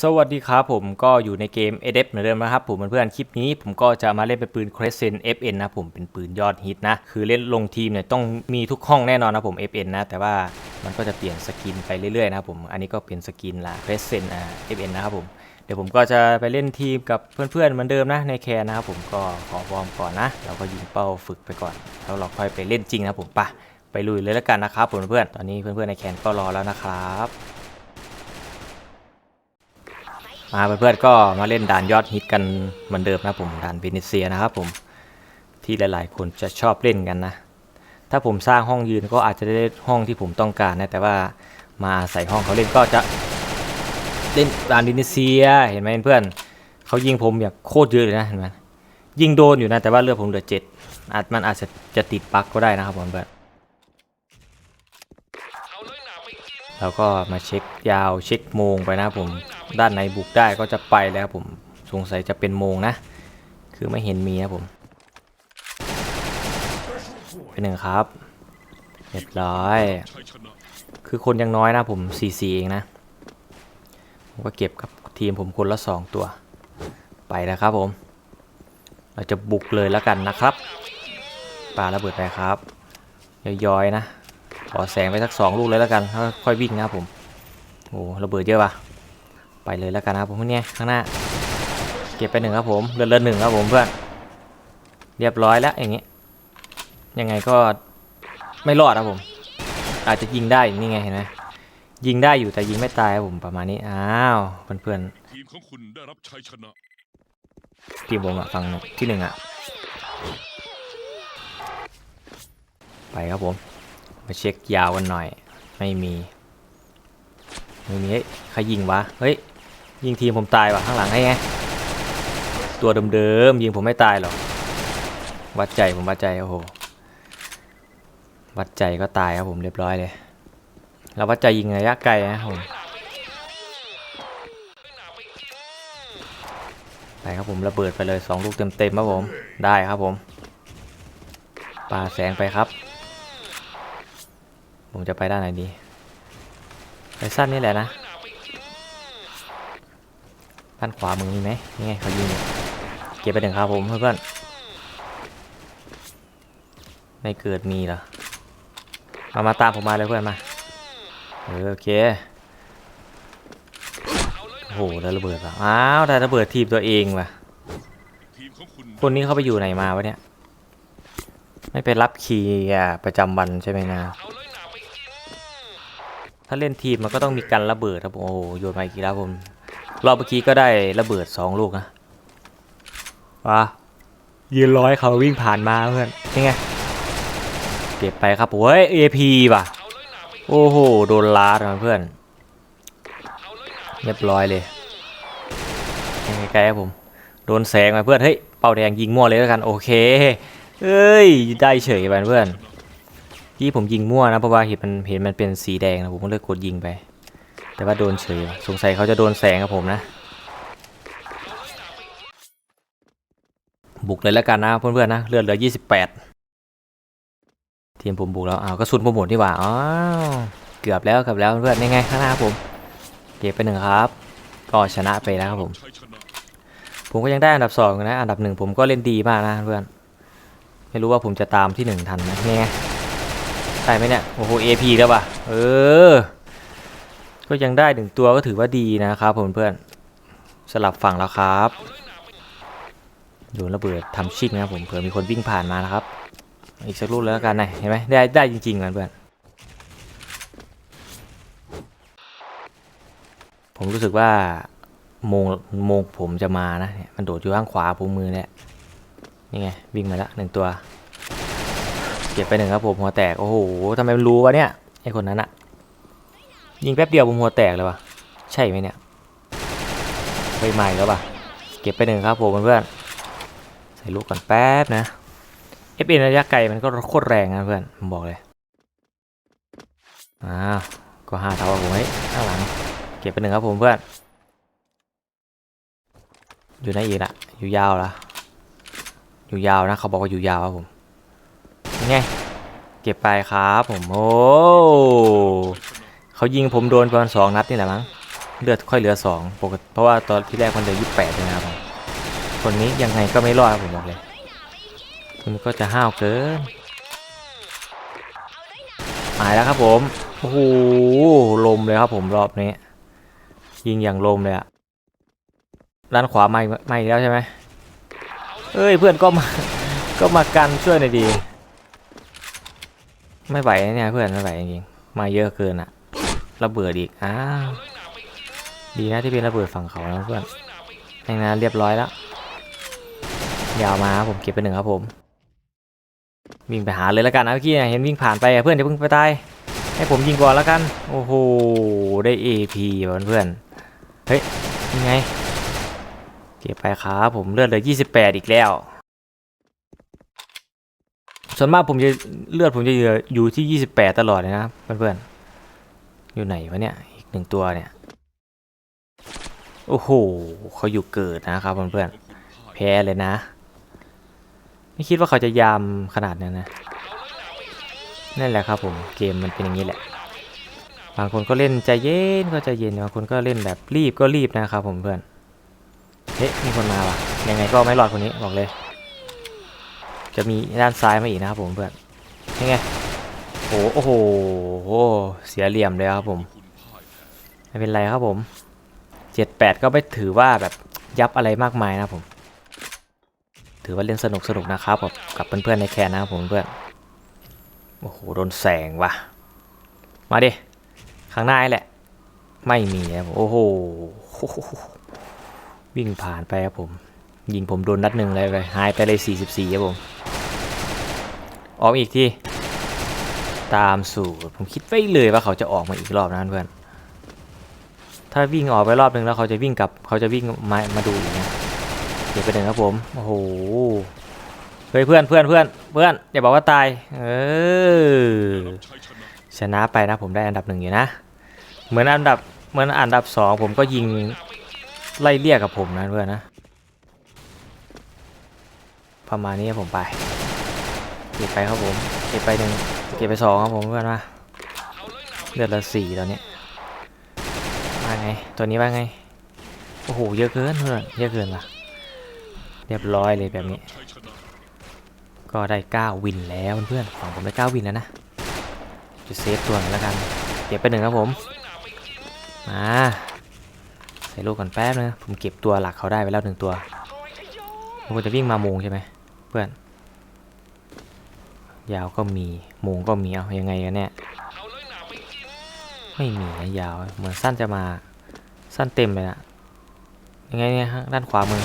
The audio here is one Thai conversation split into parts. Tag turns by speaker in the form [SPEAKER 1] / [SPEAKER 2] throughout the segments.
[SPEAKER 1] สวัสดีครับผมก็อยู่ในเกม a d e p เหมือนเดิมนะครับผมเพื่อนๆคลิปนี้ผมก็จะมาเล่นเป็นปืน Crescent FN นะผมเป็นปืนยอดฮิตนะ คือเล่นลงทีมเนี่ยต้องมีทุกห้องแน่นอนนะผม FN นะ แต่ว่ามันก็จะเปลี่ยนสกินไปเรื่อยๆนะครับผมอันนี้ก็เป็นสกินละ Crescent อ่า FN นะครับผมเดี๋ยวผมก็จะไปเล่นทีมกับเพื่อนๆเหมือนเดิมนะในแคนนะครับผมก็ขอวอร์มก่อนนะเราก็ยิงเป้าฝึกไปก่อนแล้วเราค่อยไปเล่นจริงนะผมปะไปลุยเลยแล้วกันนะครับผมเพื่อนๆตอนนี้เพื่อนๆในแคนก็รอแล้วนะครับ มาเพื่อนๆก็มาเล่นด่านยอดฮิตกันเหมือนเดิมนะผมด่านเวเนเซียนะครับผมที่หลายๆ คนจะชอบเล่นกันนะ ถ้าผมสร้างห้องยืนก็อาจจะได้ห้องที่ผมต้องการนะแต่ว่ามาใส่ห้องเขาเล่นก็จะเล่นด่านเวเนเซียเห็นไหมเพื่อนเขายิงผมแบบโคตรเยอะเลยนะเห็นไหมยิงโดนอยู่นะแต่ว่าเลือดผมเหลือเจ็ดอาจมันอาจจะจะติดบั๊กก็ได้นะครับผมเพื่อนแล้วก็มาเช็คยาวเช็คโมงไปนะผม ด้านในบุกได้ก็จะไปแล้วผมสงสัยจะเป็นโมงนะ คือไม่เห็นมีนะผมเป็นหนึ่งครับเรียบร้อย คือคนยังน้อยนะผม4 4เองนะผมก็เก็บกับทีมผมคนละ 2 ตัว ไปแล้วครับผม เราจะบุกเลยแล้วกันนะครับปาระเบิดไปครับย้อยๆนะ ขอแสงไปสักสองลูกเลยแล้วกัน ค่อยวิ่งนะครับผม โอ้ระเบิดเยอะปะ ไปเลยแล้วกันนะครับผมเนี่ยข้างหน้า เก็บไปหนึ่งครับผมเลือดเลือดหนึ่งครับผมเพื่อนเรียบร้อยแล้วอย่างงี้ยังไงก็ไม่รอดครับผม อาจจะยิงได้นี่ไงเห็นไหมยิงได้อยู่แต่ยิงไม่ตายครับผมประมาณนี้อ้าวเพื่อน
[SPEAKER 2] ทีมของคุณได้รับชัยชนะ
[SPEAKER 1] ๆทีมผมอะฟังที่หนึ่งอะไปครับผม มาเช็คยาวกันหน่อย ไม่มี ไม่มีเฮ้ยใครยิงวะ เฮ้ย ยิงทีมผมตายว่ะข้างหลังให้ไงตัวเดิมๆยิงผมไม่ตายหรอกวัดใจผมวัดใจโอ้โหวัดใจก็ตายครับผมเรียบร้อยเลยเราวัดใจยิงระยะไกลนะผมไปครับผมระเบิดไปเลยสองลูกเต็มๆครับผมได้ครับผมปาแสงไปครับ ผมจะไปด้านไหนดีไปสั้นนี่แหละนะ ด้านขวามือมีไหมนี่ไงเขายิงเก็บไปหนึ่งครับผมเพื่อนๆไม่เกิดมีเหรอมามาตามผมมาเลยเพื่อนมาเออโอเคโอ้โหได้ระเบิดว่ะอ้าวได้ระเบิดทีมตัวเองว่ะ
[SPEAKER 2] ค
[SPEAKER 1] นนี้เขาไปอยู่ไหนมาวะเนี่ย ไม่ไปรับคีย์ประจำวันใช่ไหมนะถ้าเล่นทีมมันก็ต้องมีการระเบิดครับผมโอ้โหโยนมาอีกแล้วผม รอบเมื่อกี้ก็ได้ระเบิดสองลูกนะว้ายืนร้อยเขาวิ่งผ่านมาเพื่อนนี่ไงเก็บไปครับโอ้ย AP ว่ะ โอ้โห โดนลาดมาเพื่อนเรียบร้อยเลยใกล้ครับผม โดนแสงมาเพื่อน เฮ้ย เป่าแดงยิงมั่วเลยแล้วกัน โอเค เอ้ย ได้เฉยไปเพื่อนที่ผมยิงมั่วนะเพราะว่าเห็นมันเห็นมันเป็นสีแดงนะผมก็เลยกดยิงไป แต่ว่าโดนเฉย สงสัยเขาจะโดนแสงกับผมนะ บุกเลยแล้วกันนะเพื่อนๆนะ เลือดเหลือ 28 ทีมผมบุกแล้วอ้าวกระสุนผมหมดนี่ว่าอ้าวเกือบแล้วเกือบแล้วเพื่อนยังไงข้างหน้าครับผมเก็บไปหนึ่งครับ ก็ชนะไปแล้วครับผม ผมก็ยังได้อันดับสองนะ อันดับหนึ่งผมก็เล่นดีมากนะเพื่อน ไม่รู้ว่าผมจะตามที่หนึ่งทันไหมเนี่ยไงได้ไหมเนี่ย โอ้โห AP แล้วป่ะ เออ ก็ยังได้หนึ่งตัวก็ถือว่าดีนะครับผมเพื่อนสลับฝั่งแล้วครับโยนระเบิดทำชิ่งนะครับผมเผื่อมีคนวิ่งผ่านมานะครับ อีกสักลูกแล้วกันนะเห็นไหมได้ได้จริงๆกันเพื่อนผมรู้สึกว่าโมงโมงผมจะมานะเนี่ยมันโดดอยู่ข้างขวาผมมือเนี่ยนี่ไงวิ่งมาแล้วหนึ่งตัว เก็บไปหนึ่งครับผมหัวแตกโอ้โหทำไมมันรู้วะเนี่ยไอคนนั้นอะ ยิงแป๊บเดียวผมหัวแตกเลยวะใช่ไหมเนี่ยไปใหม่แล้วปะเก็บไปหนึ่งครับผมเพื่อนใส่ลูกก่อนแป๊บนะเอฟเอ็นระยะไกลมันก็โคตรแรงนะเพื่อนผมบอกเลยอ้าวก็ห้าเท่าผมเฮ้ข้างหลัง เก็บไปหนึ่งครับผมเพื่อน อยู่ไหนอีกละอยู่ยาวละอยู่ยาวนะเขาบอกว่าอยู่ยาวครับผมยังไงเก็บไปครับผมโอ้ เขายิงผมโดนประมาณสองนัดนี่แหละมั้งเลือดค่อยเหลือสองปกติเพราะว่าตอนที่แรกมันเหลือยี่สิบแปดนะครับผมคนนี้ยังไงก็ไม่รอดผมบอกเลยคุณก็จะห้าวเกินหายแล้วครับผมโอ้โหลมเลยครับผมรอบนี้ ยิงอย่างลมเลยอะด้านขวาไม่ไม่แล้วใช่ไหมเอ้ยเพื่อนก็มาก็มากันช่วยหน่อยดี ไม่ไหวเนี่ยเพื่อนไม่ไหวจริงๆมาเยอะเกินอะ ระเบิดอีก อ้าว ดีนะที่เป็นระเบิดฝั่งเขานะเพื่อนอย่างนั้นเรียบร้อยแล้ว ยาวมาครับผมเก็บไปหนึ่งครับผม วิ่งไปหาเลยแล้วกันนะเมื่อกี้เห็นวิ่งผ่านไปเพื่อนอย่าเพิ่งไปตาย ให้ผมยิงก่อนแล้วกัน โอ้โห ได้ AP ว่ะเพื่อนเฮ้ยยังไง เก็บไปครับผมเลือดเหลือ28 อีกแล้วส่วนมากผมจะเลือดผมจะอยู่ที่ 28 ตลอดเลยนะเพื่อนๆ อยู่ไหนวะเนี่ย อีกหนึ่งตัวเนี่ย โอ้โหเขาอยู่เกิดนะครับเพื่อนๆแพ้เลยนะ ไม่คิดว่าเขาจะยามขนาดนั้นนะ นั่นแหละครับผมเกมมันเป็นอย่างนี้แหละ บางคนก็เล่นใจเย็นก็ใจเย็นบางคนก็เล่นแบบรีบก็รีบนะครับผมเพื่อนเฮ้ยมีคนมาว่ะยังไงก็ไม่รอดคนนี้บอกเลย จะมีด้านซ้ายมาอีกนะครับผมเพื่อนยังไง โอ้โอ้โหเสียเหลี่ยมเลยครับผม ไม่เป็นไรครับผมเจ็ดแปดก็ไม่ถือว่าแบบยับอะไรมากมายนะผม ถือว่าเล่นสนุกสนุกนะครับกับกับเพื่อนๆในแคนนะครับผมเพื่อนโอ้โหโดนแสงว่ะ มาดิข้างหน้าแหละ ไม่มีครับผมโอ้โหวิ่งผ่านไปครับผม ยิงผมโดนนัดหนึ่งเลยไปหายไปเลย 44ครับผมออกอีกที ตามสูตรผมคิดไว้เลยว่าเขาจะออกมาอีกรอบนะเพื่อน ถ้าวิ่งออกไปรอบหนึ่งแล้วเขาจะวิ่งกลับ เขาจะวิ่งมามาดูอีกนะเดี๋ยวไปหนึ่งครับผม โอ้โห เฮ้ยเพื่อนเพื่อนเพื่อนเพื่อนอย่าบอกว่าตาย เออ
[SPEAKER 2] ชนะ
[SPEAKER 1] ไปนะผมได้อันดับหนึ่งอยู่นะ เหมือนอันดับเหมือนอันดับสองผมก็ยิงไล่เลี่ยกับผมนะเพื่อนนะ ประมาณนี้ผมไปเก็บไปครับผมเก็บไปหนึ่งเก็บไปสองครับผมเพื่อนมาเลือดละสี่ตอนนี้ว่าไง ตัวนี้ว่าไง โอ้โห เยอะเกินเพื่อน เยอะเกินว่ะเรียบร้อยเลยแบบนี้ ก็ได้ 9 วินแล้วเพื่อนๆฝั่งผมได้ 9 วินแล้วนะ จะเซฟตัวหน่อยแล้วกัน เก็บไปหนึ่งครับผม มาใส่ลูกก่อนแป๊บนึงผมเก็บตัวหลักเขาได้ไปแล้วหนึ่งตัวมันจะวิ่งมาโมงใช่ไหมเพื่อน ยาวก็มีโมงก็มีเอายังไงกันเนี่ยไม่มีนะยาว เหมือนสั้นจะมาสั้นเต็มเลยนะยังไงเนี่ยฮะด้านขวามือ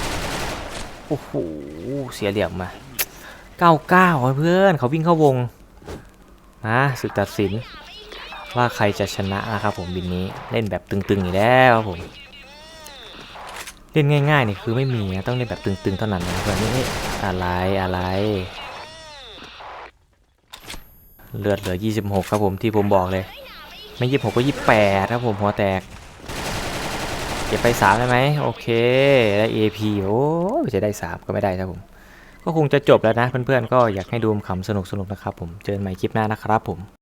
[SPEAKER 1] โอ้โหเสียเหลี่ยมมาเก้าเก้าเพื่อนเขาวิ่งเข้าวงมาศึกตัดสินว่าใครจะชนะนะครับผมบินนี้เล่นแบบตึงๆอยู่แล้วครับผมเล่นง่ายๆนี่คือไม่มีนะต้องเล่นแบบตึงๆเท่านั้นนะเพื่อนนี่อะไรอะไร เลือดเหลือ 26 ครับผมที่ผมบอกเลย ไม่ 26 ก็ 28 ครับผมหัวแตก เก็บไป 3 ได้ไหมโอเค ได้ AP โอ้จะได้ 3 ก็ไม่ได้ครับผม ก็คงจะจบแล้วนะเพื่อนๆ ก็อยากให้ดูขำสนุกๆนะครับผม เจอกันใหม่คลิปหน้านะครับผม